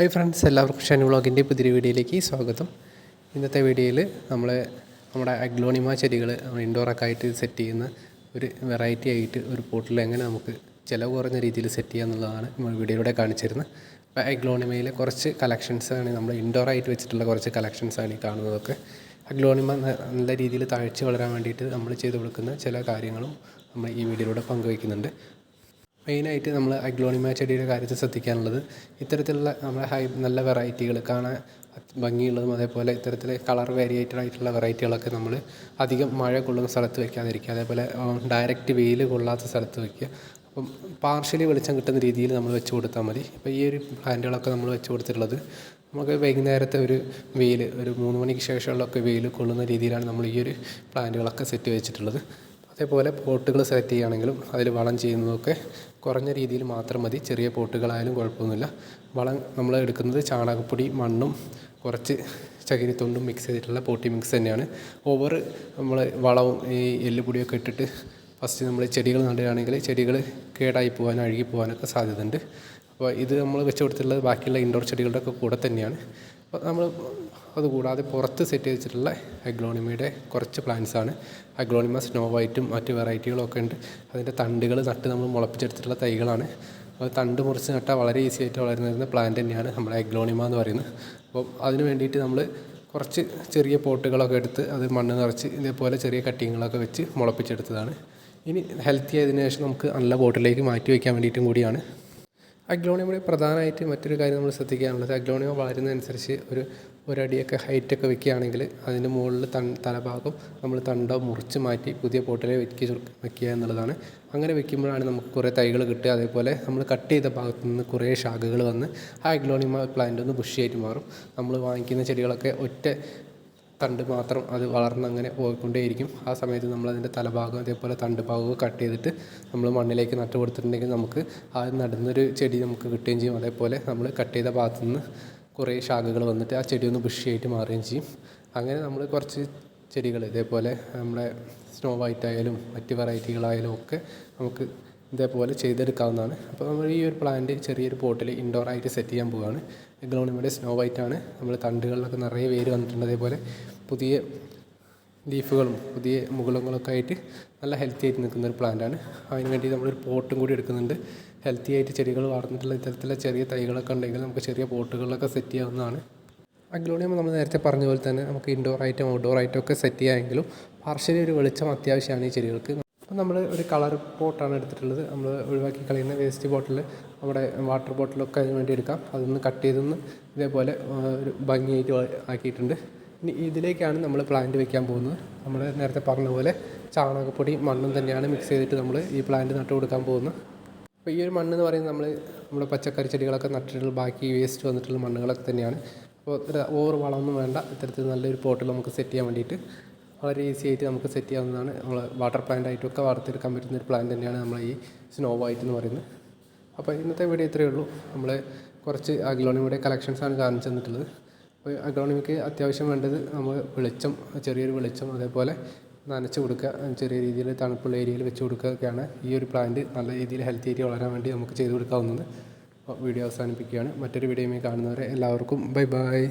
Hi friends എല്ലാവർക്കും ഷെൻ വ്ളോഗിന്റെ പുതിയ വീഡിയോയിലേക്ക് സ്വാഗതം. ഇന്നത്തെ വീഡിയോയിൽ നമ്മൾ നമ്മുടെ അഗ്ലോണിമ ചെടികൾ ഇൻഡോറൊക്കെ ആയിട്ട് സെറ്റ് ചെയ്യുന്ന ഒരു വെറൈറ്റി ആയിട്ട് ഒരു പോട്ടിൽ എങ്ങനെ നമുക്ക് ചിലവ് കുറഞ്ഞ രീതിയിൽ സെറ്റ് ചെയ്യുക എന്നുള്ളതാണ് നമ്മൾ വീഡിയോയിലൂടെ കാണിച്ചിരുന്നത്. അപ്പോൾ അഗ്ലോണിമയിലെ കുറച്ച് കളക്ഷൻസാണ് നമ്മൾ ഇൻഡോർ ആയിട്ട് വെച്ചിട്ടുള്ള കുറച്ച് കളക്ഷൻസാണ് ഈ കാണുന്നതൊക്കെ. അഗ്ലോണിമ നല്ല രീതിയിൽ താഴ്ച വളരാൻ വേണ്ടിയിട്ട് നമ്മൾ ചെയ്ത് കൊടുക്കുന്ന ചില കാര്യങ്ങളും നമ്മൾ ഈ വീഡിയോയിലൂടെ പങ്കുവയ്ക്കുന്നുണ്ട്. മെയിനായിട്ട് നമ്മൾ അഗ്ലോണിമ ചെടിയുടെ കാര്യത്തിൽ ശ്രദ്ധിക്കാനുള്ളത് ഇത്തരത്തിലുള്ള നമ്മുടെ ഹൈ നല്ല വെറൈറ്റികൾ കാണാൻ ഭംഗിയുള്ളതും അതേപോലെ ഇത്തരത്തിൽ കളർ വേരിയേറ്റഡ് ആയിട്ടുള്ള വെറൈറ്റികളൊക്കെ നമ്മൾ അധികം മഴ കൊള്ളുന്ന സ്ഥലത്ത് വെക്കാതിരിക്കുക. അതേപോലെ ഡയറക്റ്റ് വെയിൽ കൊള്ളാത്ത സ്ഥലത്ത് വെക്കുക. അപ്പം പാർഷ്യലി വെളിച്ചം കിട്ടുന്ന രീതിയിൽ നമ്മൾ വെച്ച് കൊടുത്താൽ മതി. ഇപ്പോൾ ഈ ഒരു പ്ലാന്റുകളൊക്കെ നമ്മൾ വെച്ച് കൊടുത്തിട്ടുള്ളത് നമുക്ക് വൈകുന്നേരത്തെ ഒരു വെയിൽ ഒരു മൂന്ന് മണിക്ക് ശേഷമുള്ളൊക്കെ വെയിൽ കൊള്ളുന്ന രീതിയിലാണ് നമ്മൾ ഈ ഒരു പ്ലാന്റുകളൊക്കെ സെറ്റ് വെച്ചിട്ടുള്ളത്. അതേപോലെ പോട്ടുകൾ സെലക്ട് ചെയ്യുകയാണെങ്കിലും അതിൽ വളം ചെയ്യുന്നതൊക്കെ കുറഞ്ഞ രീതിയിൽ മാത്രം മതി. ചെറിയ പോട്ടുകളായാലും കുഴപ്പമൊന്നുമില്ല. വളം നമ്മൾ എടുക്കുന്നത് ചാണകപ്പൊടി മണ്ണും കുറച്ച് ചകിരിത്തൊണ്ടും മിക്സ് ചെയ്തിട്ടുള്ള പോട്ടി മിക്സ് തന്നെയാണ്. ഓവർ നമ്മൾ വളവും ഈ എല്ലുപൊടിയൊക്കെ ഇട്ടിട്ട് ഫസ്റ്റ് നമ്മൾ ചെടികൾ നടുകയാണെങ്കിൽ ചെടികൾ കേടായി പോകാനും അഴുകി പോകാനൊക്കെ സാധ്യതയുണ്ട്. അപ്പോൾ ഇത് നമ്മൾ വെച്ച് കൊടുത്തിട്ടുള്ളത് ബാക്കിയുള്ള ഇൻഡോർ ചെടികളുടെ ഒക്കെ കൂടെ തന്നെയാണ്. നമ്മൾ അതുകൂടാതെ പുറത്ത് സെറ്റ് ചെയ്ത് വെച്ചിട്ടുള്ള അഗ്ലോണിമയുടെ കുറച്ച് പ്ലാന്റ്സ് ആണ്. അഗ്ലോണിമ സ്നോ വൈറ്റും മറ്റ് വെറൈറ്റികളും ഒക്കെ ഉണ്ട്. അതിന്റെ തണ്ടുകൾ നട്ട് നമ്മൾ മുളപ്പിച്ചെടുത്തിട്ടുള്ള തൈകളാണ്. അപ്പോൾ തണ്ട് മുറിച്ച് നട്ടാൽ വളരെ ഈസി ആയിട്ട് വളരുന്ന പ്ലാന്റ് തന്നെയാണ് നമ്മുടെ അഗ്ലോണിമ എന്ന് പറയുന്നത്. അപ്പോൾ അതിന് വേണ്ടിയിട്ട് നമ്മൾ കുറച്ച് ചെറിയ പോട്ടുകളൊക്കെ എടുത്ത് അത് മണ്ണ് നിറച്ച് ഇതേപോലെ ചെറിയ കട്ടിങ്ങുകളൊക്കെ വെച്ച് മുളപ്പിച്ചെടുത്തതാണ്. ഇനി ഹെൽത്തി ആയതിനു ശേഷം നമുക്ക് നല്ല പോട്ടിലേക്ക് മാറ്റി വയ്ക്കാൻ വേണ്ടിയിട്ടും കൂടിയാണ്. അഗ്ലോണിയയുടെ പ്രധാനമായിട്ട് മറ്റൊരു കാര്യം നമ്മൾ ശ്രദ്ധിക്കാനുള്ളത്. അഗ്ലോണിയം വളരുന്നതനുസരിച്ച് ഒരു ഒരടിയൊക്കെ ഹൈറ്റൊക്കെ വെക്കുകയാണെങ്കിൽ അതിന്റെ മുകളിൽ തൺ തലഭാഗം നമ്മൾ തണ്ടോ മുറിച്ച് മാറ്റി പുതിയ പോട്ടിലെ വെക്കി വെക്കുക എന്നുള്ളതാണ്. അങ്ങനെ വെക്കുമ്പോഴാണ് നമുക്ക് കുറേ തൈകൾ കിട്ടുക. അതേപോലെ നമ്മൾ കട്ട് ചെയ്ത ഭാഗത്തു നിന്ന് കുറേ ശാഖകൾ വന്ന് ആ അഗ്ലോണിയ പ്ലാന്റ് ഒന്ന് ബുഷിയായിട്ട് മാറും. നമ്മൾ വാങ്ങിക്കുന്ന ചെടികളൊക്കെ ഒറ്റ തണ്ട് മാത്രം അത് വളർന്ന് അങ്ങനെ പോയിക്കൊണ്ടേയിരിക്കും. ആ സമയത്ത് നമ്മൾ അതിന്റെ തലഭാഗം അതേപോലെ തണ്ട് ഭാഗവും കട്ട് ചെയ്തിട്ട് നമ്മൾ മണ്ണിലേക്ക് നട്ട് കൊടുത്തിട്ടുണ്ടെങ്കിൽ നമുക്ക് ആ നടുന്നൊരു ചെടി നമുക്ക് കിട്ടുകയും ചെയ്യും. അതേപോലെ നമ്മൾ കട്ട് ചെയ്ത ഭാഗത്തു നിന്ന് കുറേ ശാഖകൾ വന്നിട്ട് ആ ചെടി ഒന്ന് ബുഷിയായിട്ട് മാറുകയും ചെയ്യും. അങ്ങനെ നമ്മൾ കുറച്ച് ചെടികൾ ഇതേപോലെ നമ്മുടെ സ്നോ വൈറ്റ് ആയാലും മറ്റ് വെറൈറ്റികളായാലും ഒക്കെ നമുക്ക് ഇതേപോലെ ചെയ്തെടുക്കാവുന്നതാണ്. അപ്പോൾ നമ്മൾ ഈ ഒരു പ്ലാന്റ് ചെറിയൊരു പോട്ടിൽ ഇൻഡോർ ആയിട്ട് സെറ്റ് ചെയ്യാൻ പോവുകയാണ്. ഗ്ലോണിമയുടെ സ്നോ ആണ്. നമ്മൾ തണ്ടുകളിലൊക്കെ നിറയെ വേര് വന്നിട്ടുണ്ട്. അതേപോലെ പുതിയ ലീഫുകളും പുതിയ മുകുളങ്ങളൊക്കെ ആയിട്ട് നല്ല ഹെൽത്തി ആയിട്ട് നിൽക്കുന്ന ഒരു പ്ലാന്റ് ആണ്. അതിന് വേണ്ടി നമ്മളൊരു പോട്ടും കൂടി എടുക്കുന്നുണ്ട്. ഹെൽത്തി ആയിട്ട് ചെടികൾ വളർന്നിട്ടുള്ള ഇത്തരത്തിലുള്ള ചെറിയ തൈകളൊക്കെ ഉണ്ടെങ്കിൽ നമുക്ക് ചെറിയ പോട്ടുകളിലൊക്കെ സെറ്റ് ചെയ്യാവുന്നതാണ്. അഗ്ലോണിയം നമ്മൾ നേരത്തെ പറഞ്ഞ പോലെ തന്നെ നമുക്ക് ഇൻഡോർ ആയിട്ടും ഔട്ട്ഡോർ ആയിട്ടും ഒക്കെ സെറ്റ് ചെയ്യാമെങ്കിലും പാർഷ്യലി ഒരു വെളിച്ചം അത്യാവശ്യമാണ് ഈ ചെടികൾക്ക്. അപ്പോൾ നമ്മൾ ഒരു കളർ പോട്ടാണ് എടുത്തിട്ടുള്ളത്. നമ്മൾ ഒഴിവാക്കി കളയുന്ന വേസ്റ്റ് ബോട്ടിൽ നമ്മുടെ വാട്ടർ ബോട്ടിലൊക്കെ അതിന് വേണ്ടി എടുക്കാം. അതൊന്ന് കട്ട് ചെയ്തൊന്ന് ഇതേപോലെ ഒരു ഭംഗിയായിട്ട് ആക്കിയിട്ടുണ്ട്. ഇനി ഇതിലേക്കാണ് നമ്മൾ പ്ലാന്റ് വെക്കാൻ പോകുന്നത്. നമ്മൾ നേരത്തെ പറഞ്ഞ പോലെ ചാണകപ്പൊടി മണ്ണും തന്നെയാണ് മിക്സ് ചെയ്തിട്ട് നമ്മൾ ഈ പ്ലാന്റ് നട്ടു കൊടുക്കാൻ പോകുന്നത്. അപ്പോൾ ഈ ഒരു മണ്ണ് എന്ന് പറയുന്നത് നമ്മൾ നമ്മുടെ പച്ചക്കറി ചെടികളൊക്കെ നട്ടിട്ടുള്ള ബാക്കി വേസ്റ്റ് വന്നിട്ടുള്ള മണ്ണുകളൊക്കെ തന്നെയാണ്. അപ്പോൾ ഓവർ വളമൊന്നും വേണ്ട. ഇത്തരത്തിൽ നല്ലൊരു പോട്ടിൽ നമുക്ക് സെറ്റ് ചെയ്യാൻ വേണ്ടിയിട്ട് വളരെ ഈസി ആയിട്ട് നമുക്ക് സെറ്റ് ചെയ്യാവുന്നതാണ്. നമ്മൾ വാട്ടർ പ്ലാന്റ് ആയിട്ടൊക്കെ വാർത്തെടുക്കാൻ പറ്റുന്ന ഒരു പ്ലാന്റ് തന്നെയാണ് നമ്മൾ ഈ സ്നോ വൈറ്റ് എന്ന് പറയുന്നത്. അപ്പോൾ ഇന്നത്തെ വീഡിയോ ഇത്രയേ ഉള്ളൂ. നമ്മൾ കുറച്ച് അഗ്ലോണിയുടെ കളക്ഷൻസാണ് കാണിച്ചു തന്നിട്ടുള്ളത്. അപ്പോൾ അഗ്ലോണിമിക്ക് അത്യാവശ്യം വേണ്ടത് നമ്മൾ വെളിച്ചം ചെറിയൊരു വെളിച്ചം അതേപോലെ നനച്ച് കൊടുക്കുക ചെറിയ രീതിയിൽ തണുപ്പുള്ള ഏരിയയിൽ വെച്ച് കൊടുക്കുകയൊക്കെയാണ് ഈ ഒരു പ്ലാന്റ് നല്ല രീതിയിൽ ഹെൽത്തി ആയിട്ട് വളരാൻ വേണ്ടി നമുക്ക് ചെയ്തു കൊടുക്കാവുന്നത്. അപ്പോൾ വീഡിയോ അവസാനിപ്പിക്കുകയാണ്. മറ്റൊരു വീഡിയോയുമായി കാണുന്നവരെ എല്ലാവർക്കും ബൈ ബൈ